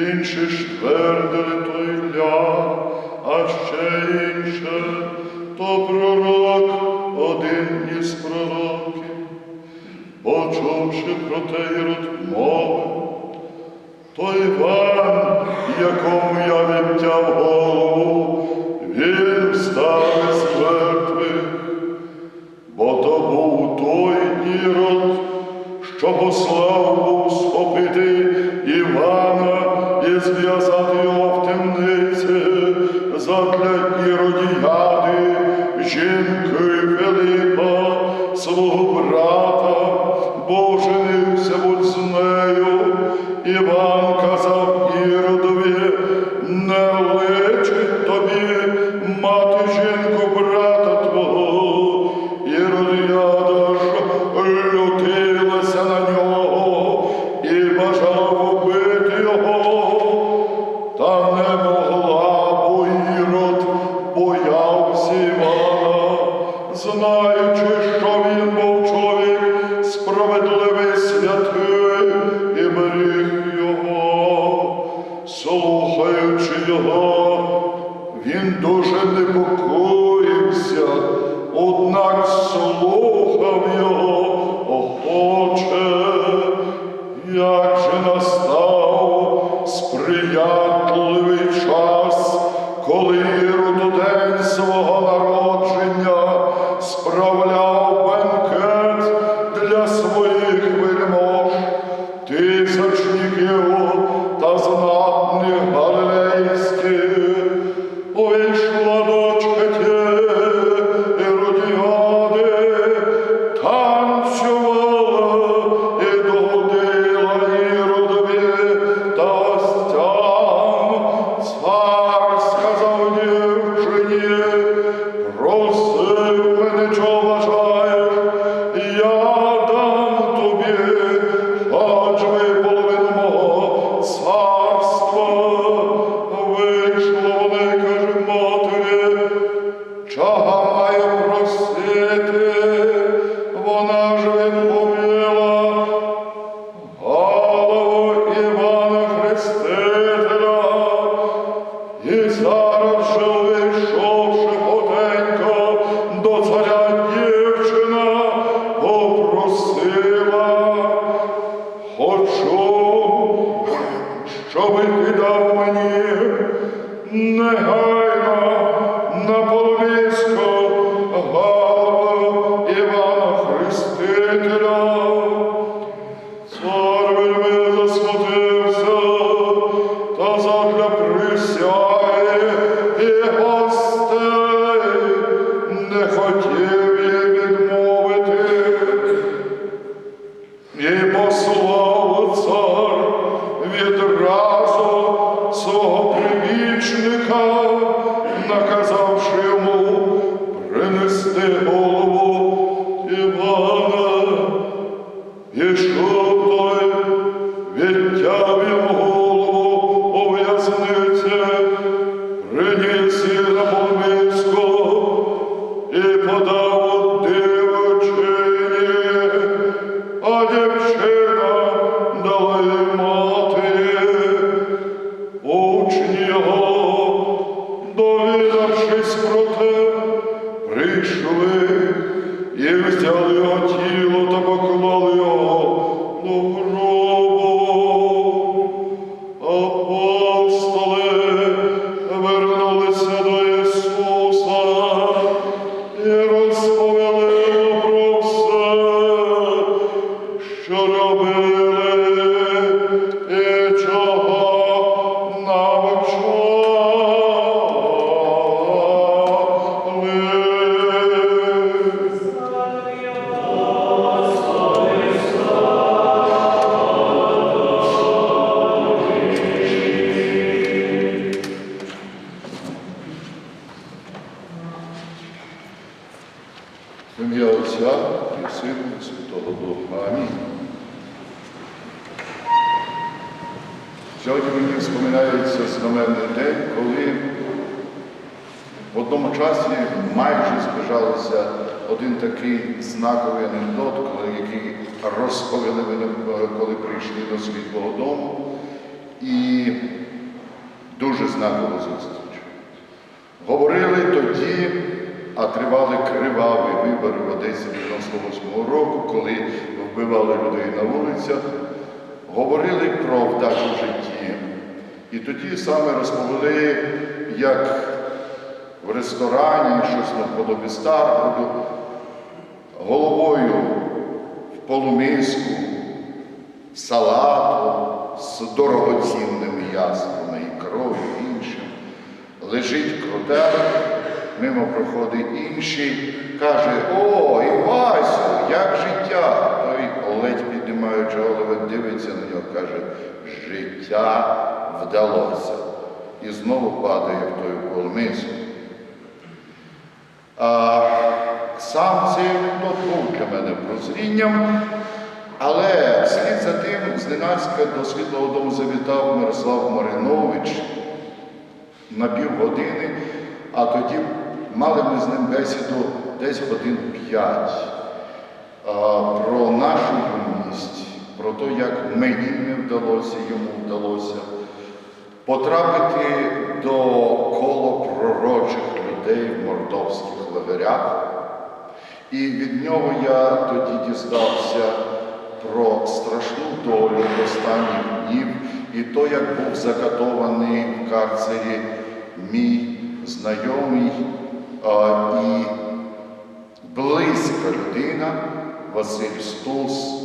інші ж твердили то Ілля, а ще інше то пророк, один із пророків, почувши про те й род мови, то Іван, якому я відтяв голову, він встав із мертвих, бо то був той ірод, що послав був схопити Івана. contre щоби ти дав мені негайно на половинську. Святой, ведь Тебя в одному часі майже збіжалися один такий знаковий анекдот, який розповіли мене, коли прийшли до світлого дому, і дуже знакова зустріч. Говорили тоді, а тривали криваві вибори в Одесі 98-го року, коли вбивали людей на вулицях, говорили про вдачу в житті. І тоді саме розповіли, як в ресторані, щось наподобі Старгороду, головою в полумиску салату з дорогоцінними яствами і кров'ю іншим. Лежить крутелик, мимо проходить інший, каже, о, Івасю, як життя? Той ледь піднімаючи голову, дивиться на нього, каже, життя вдалося. І знову падає в той полумиску. А, сам цей анекдот був для мене прозрінням, але вслід за тим зненацька до Світлого Дому завітав Мирослав Маринович на півгодини, а тоді мали ми з ним бесіду десь годин п'ять. Про нашу юність, про те, як мені не вдалося, йому вдалося потрапити до кола пророчих людей в мордовських лагерях. І від нього я тоді дізнався про страшну долю останніх днів і то, як був закатований в карцері мій знайомий а, і близька людина Василь Стус.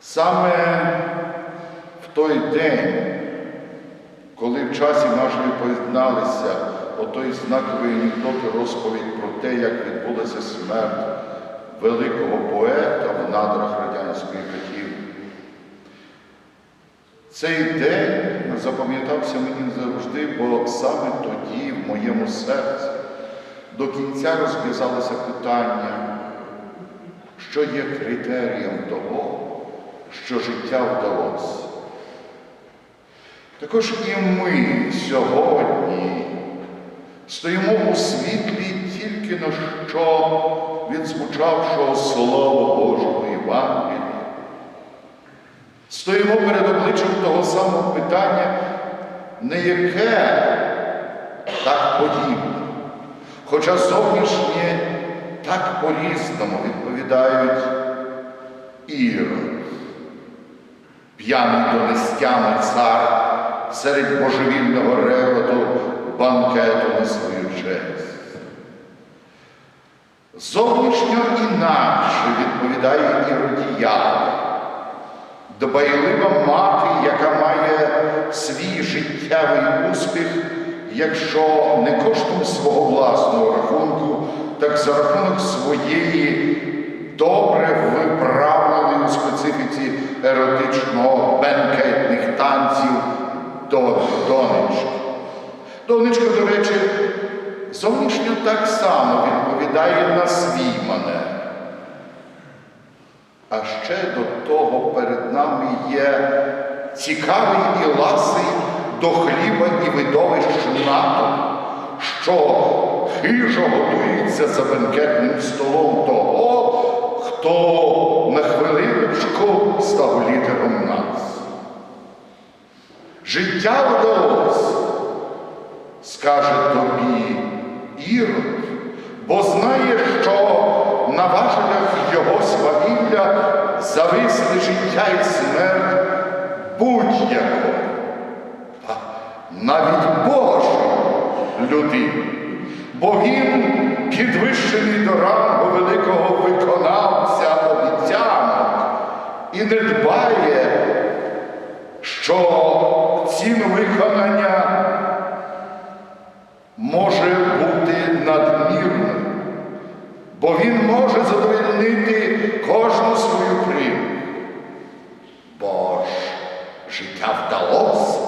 Саме в той день, коли в часі нашої поєдналися отой знаковий анекдот розповідь про те, як відбулася смерть великого поета в надрах радянської Київ. Цей день запам'ятався мені завжди, бо саме тоді в моєму серці до кінця розв'язалося питання, що є критерієм того, що життя вдалося. Також і ми сьогодні стоїмо у світлі тільки на що відзвучавшого Слова Божого Євангелія. Стоїмо перед обличчям того самого питання, не яке так подібне, хоча зовнішнє так по-різному відповідають Ірод, п'яний донестями цар серед божевільного реводу банкету на свою честь. Зовнішньо інакше відповідає іродіяни, дбайлива мати, яка має свій життєвий успіх, якщо не коштом свого власного рахунку, так за рахунок своєї добре виправленої у специфіці еротично-бенкетних танців до донечки. Донечка, до речі, зовнішньо так само відповідає на свій манер. А ще до того перед нами є цікавий і ласий до хліба і видовищ НАТО, що хижо готується за бенкетним столом того, хто на хвилиночку став лідером нас. Життя вдалося, скаже тобі Ірод, бо знає, що на важелях його свавілля зависли життя і смерть будь-якого, навіть Божої людини, бо він підвищений до рангу великого виконавця обіцянок і не дбає, що ціну виконання може бути надмірною, бо він може задовольнити кожну свою приму. Бо ж життя вдалося.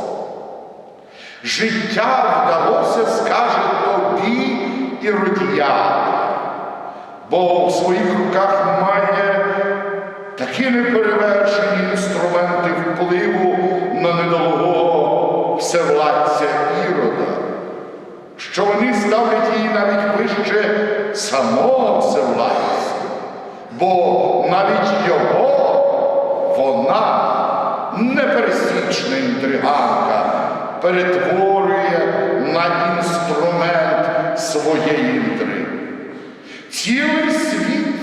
Життя вдалося, скаже тобі і родія. бо в своїх руках має такі неперевершені інструменти впливу всевладця Ірода, що вони ставлять її навіть вище самого всевладця, бо навіть його вона, непересічна інтриганка, перетворює на інструмент своєї інтриги. Цілий світ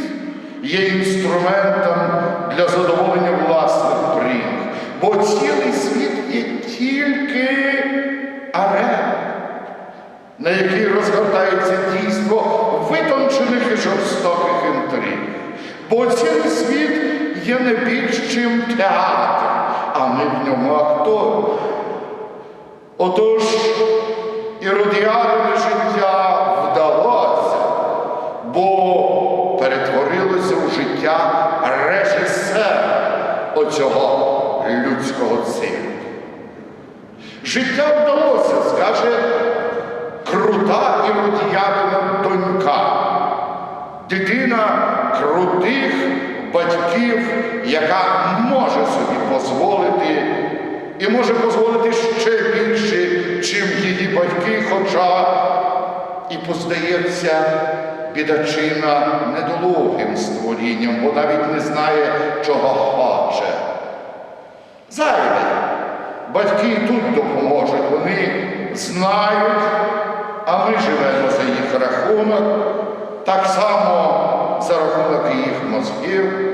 є інструментом для задоволення власних примх, бо цілий світ є тільки арена, на якій розгортається дійство витончених і жорстоких інтриг. Бо цілий світ є не більш чим театр, а ми в ньому актори. Отож, іродіадове життя вдалося, бо перетворилося у життя режисера оцього людського цирку. Життя вдалося, скаже крута і іродіадина донька, дитина крутих батьків, яка може собі дозволити і може дозволити ще більше, чим її батьки, хоча і поздається бідачина недолугим створінням, бо навіть не знає, чого хоче. Зайве. Батьки тут допоможуть, вони знають, а ми живемо за їх рахунок, так само за рахунок їх мозгів.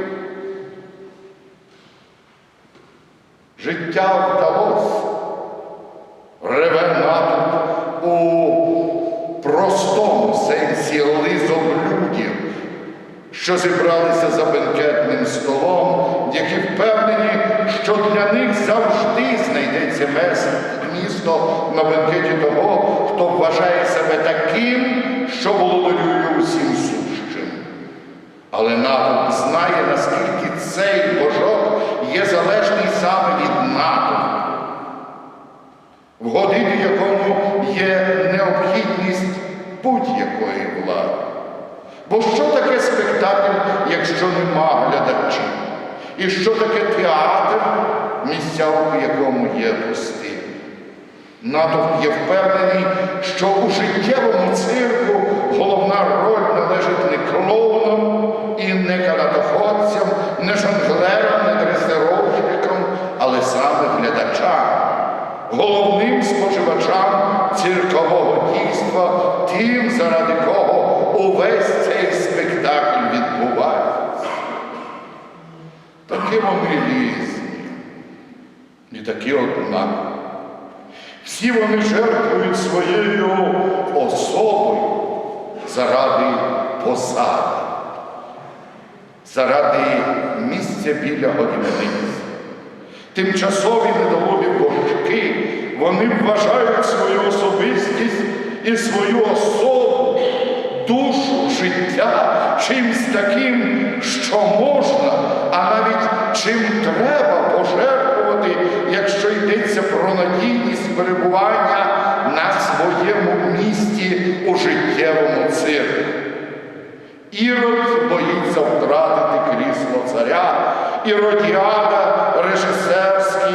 Життя вдалося. Реве натовп у простому сенсі лизоблюдів, що зібралися за бенкетним столом, які впевнені, що для них завжди знайдеться місто на бенкеті того, хто вважає себе таким, що володарює усім сущим. Але натовп знає, наскільки цей божок є залежний саме від натовпу, вгодити якому є необхідність будь-якої влади. Бо що таке спектакль, якщо нема глядачів? І що таке театр, місця у якому є пусти? Натовп є впевнений, що у життєвому цирку головна роль належить не клоунам і не канатоходцям, не жонглерам, не дресировщикам, але саме глядачам, головним споживачам циркового дійства, тим, заради кого увесь цей спектакль відбувається. Такі вони такі однакові. Всі вони жертвують своєю особою заради посади, заради місця біля годівниці. Тимчасові недолугі боржки, вони вважають свою особистість і свою особу, душу, життя чимсь таким, що можна, а навіть чим треба надійність перебування на своєму місці у життєвому цирку. Ірод боїться втратити крісло царя, іродіада режисерський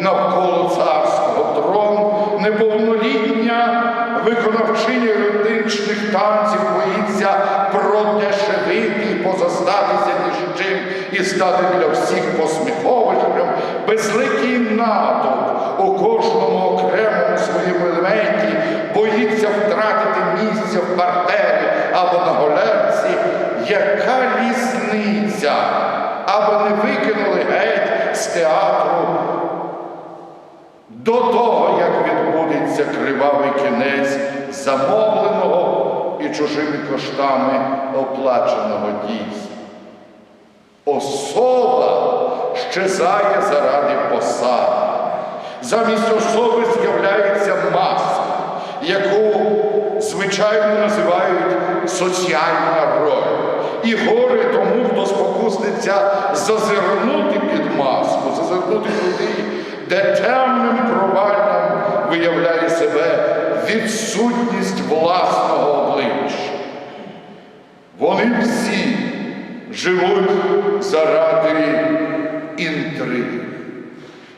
навколо царського трону, неповнолітня виконавчиня юридичних танців боїться продешевити і чим і стати для всіх посміховищем, безликий натовп у кожному окремому своєму елементі боїться втратити місце в партері або на голерці, яка різниця, аби не викинули геть з театру до того, як відбудеться кривавий кінець замовленого і чужими коштами оплаченого дійства. Особа щезає заради посади. Замість особи з'являється маска, яку звичайно називають соціальна роль. І горе тому, хто спокусниться зазирнути під маску, зазирнути туди, де темним проваллям виявляє себе відсутність власного обличчя. Вони всі живуть заради інтриги.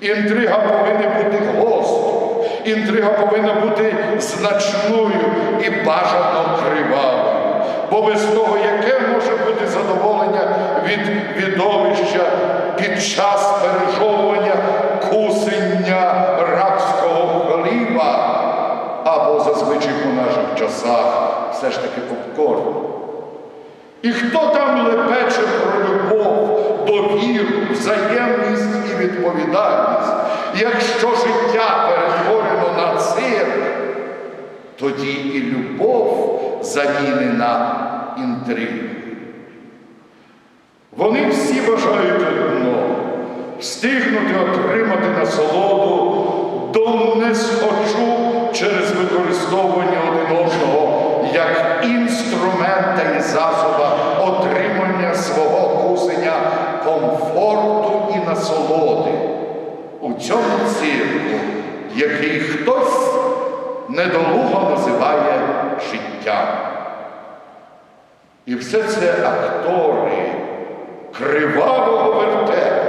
Інтрига повинна бути гострою, інтрига повинна бути значною і бажано кривавою. Бо без того, яке може бути задоволення від відовища під час пережовування кусення рабського хліба, або зазвичай по наших часах все ж таки попкорн. І хто там лепече про любов, довіру, взаємність і відповідальність? Якщо життя перетворено на цирк, тоді і любов замінена інтригою. Вони всі бажають одного встигнути отримати насолоду до не схочу через використовування один одного як інструмента і засоба свого кусення комфорту і насолоди у цьому цирку, який хтось недолуго називає життям. І все це актори кривавого вертепу.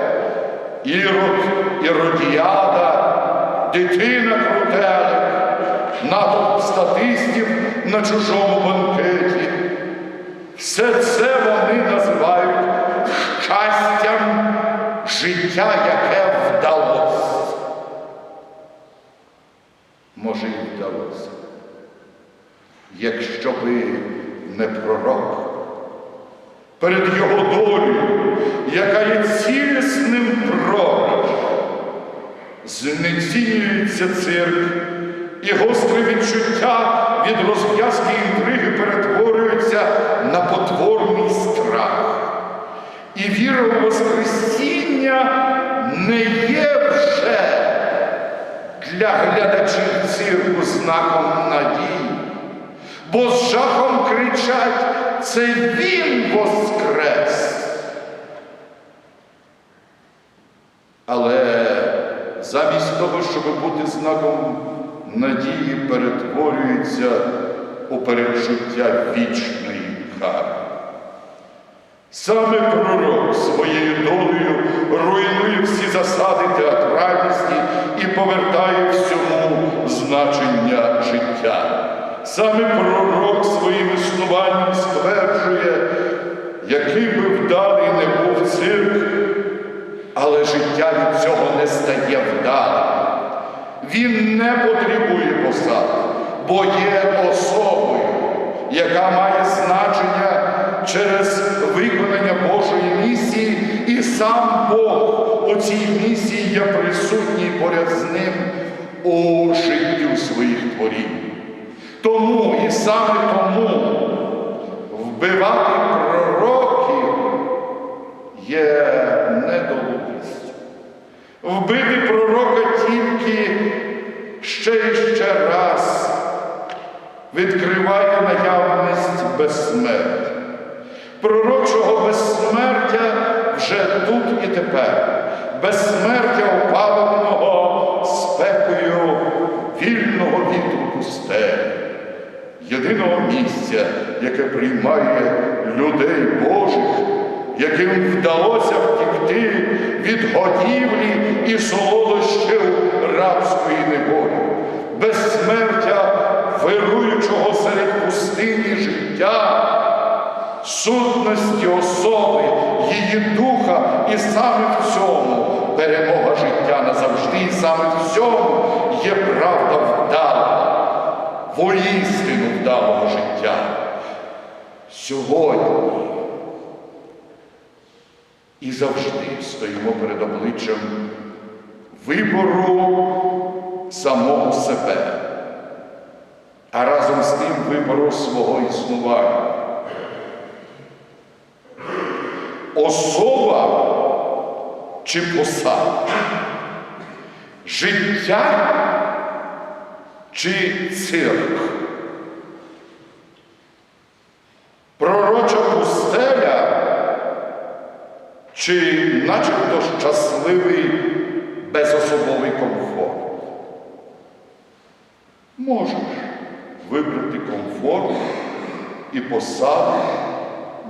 Ірод, Іродіада, дитина крутелик, натовп статистів на чужому. Все це вони називають щастям життя, яке вдалося. Може, і вдалося, якщо би не пророк перед його долею, яка є цілісним програшем, знецінюється цирк, і гостре відчуття від розв'язки інтриги перетворюється на потворний страх. І віра у Воскресіння не є вже для глядачів цирку знаком надії, бо з жахом кричать це Він воскрес. Але замість того, щоб бути знаком надії, перетворюється у передчуття вічної кари. Саме пророк своєю долею руйнує всі засади театральності і повертає всьому значення життя. Саме пророк своїм існуванням стверджує, який би вдалий не був цирк, але життя від цього не стає вдалим. Він не потребує посад, бо є особою, яка має значення через виконання Божої місії, і сам Бог у цій місії є присутній поряд з ним у життю своїх творінь. Тому і саме тому вбивати пророків є недолугістю. Вбити пророка тільки ще і ще раз відкриває наявність безсмертя. Пророчого безсмертя вже тут і тепер, безсмертя опаленого спекою вільного вітру пустелі, єдиного місця, яке приймає людей Божих, яким вдалося втікти від годівлі і солодощів рабської неволі, безсмертя вируючого серед пустині життя, сутності особи, її духа, і саме в цьому перемога життя назавжди, і саме в цьому є правда вдала, воістину вдалого життя. Сьогодні і завжди стоїмо перед обличчям вибору самого себе, а разом з тим вибору свого існування. Особа чи посада, життя чи цирк. Чи начебто щасливий безособовий комфорт. Можеш вибрати комфорт і посаду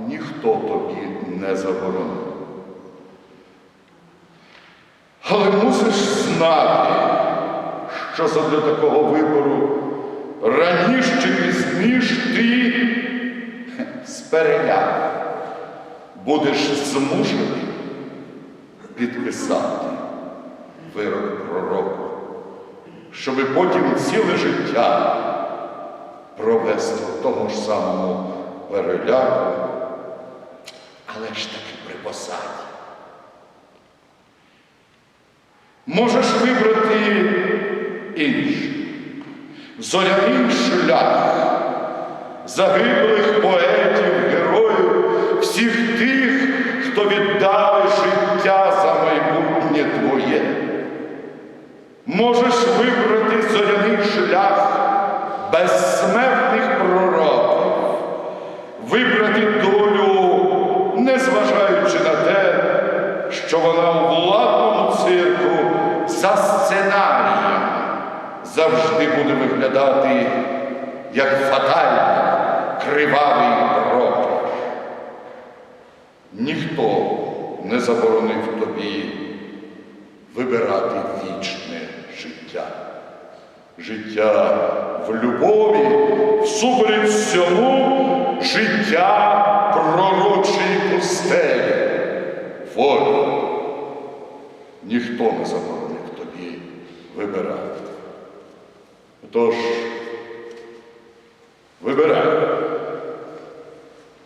ніхто тобі не заборонив. Але мусиш знати, що задля такого вибору раніше чи пізніше ти з будеш змушений підписати вирок пророку, щоби потім ціле життя провести в тому ж самому переляку, але ж таки при посаді. Можеш вибрати інший, зоряний шлях загиблих поетів, героїв, всіх тих, хто віддали життя за майбутнє твоє. Можеш вибрати зоряний шлях безсмертних пророків, вибрати долю, незважаючи на те, що вона у владному цирку за сценарієм завжди буде виглядати як фатальний, кривавий. Ніхто не заборонив тобі вибирати вічне життя. Життя в любові, всупереч всьому життя пророчої пустелі, волі. Ніхто не заборонив тобі вибирати. Тож, вибирай.